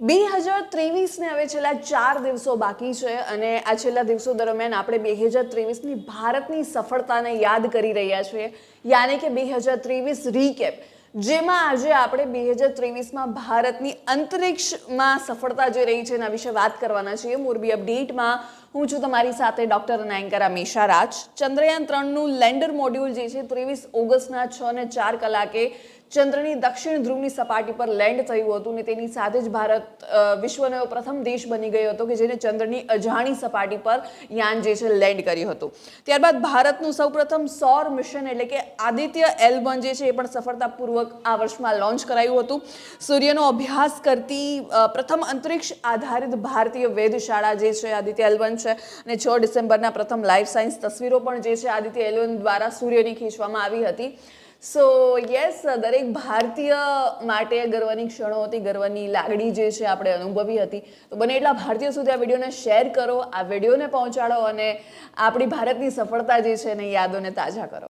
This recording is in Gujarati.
બે હજાર ત્રેવીસને હવે છેલ્લા ચાર દિવસો બાકી છે અને આ છેલ્લા દિવસો દરમિયાન આપણે બે હજાર ત્રેવીસની ભારતની સફળતાને યાદ કરી રહ્યા છીએ. યાની કે બે હજાર ત્રેવીસ રીકેપ જેમાં આજે આપણે બે હજાર ત્રેવીસમાં ભારતની અંતરિક્ષમાં સફળતા જે રહી છે એના વિશે વાત કરવાના છીએ. મોરબી અપડેટમાં હું છું તમારી સાથે ડૉક્ટર અને એન્કર અમીશા રાજ ચંદ્રયાન ત્રણનું લેન્ડર મોડ્યુલ જે છે ત્રેવીસ ઓગસ્ટના છ ને ચાર કલાકે ચંદ્રની દક્ષિણ ધ્રુવની સપાટી પર લેન્ડ થયું હતું ને તેની સાથે જ ભારત વિશ્વનો એવો પ્રથમ દેશ બની ગયો હતો કે જેને ચંદ્રની અજાણી સપાટી પર યાન જે છે લેન્ડ કર્યું હતું. ત્યારબાદ ભારતનું સૌપ્રથમ સૌર મિશન એટલે કે આદિત્ય એલ વન જે છે એ પણ સફળતાપૂર્વક આ વર્ષમાં લોન્ચ કરાયું હતું. સૂર્યનો અભ્યાસ કરતી પ્રથમ અંતરિક્ષ આધારિત ભારતીય વેધશાળા જે છે આદિત્ય એલ વન છે અને છ ડિસેમ્બરના પ્રથમ લાઈફ સાયન્સ તસવીરો પણ જે છે આદિત્ય એલ વન દ્વારા સૂર્યની ખીચવામાં આવી હતી. સો યસ દરેક ભારતીય માટે ગર્વની ક્ષણો હતી, ગર્વની લાગણી જે છે આપણે અનુભવી હતી. તો બને એટલા ભારતીયો સુધી આ વિડીયોને શેર કરો, આ વિડીયોને પહોંચાડો અને આપણી ભારતની સફળતા જે છે એને યાદોને તાજા કરો.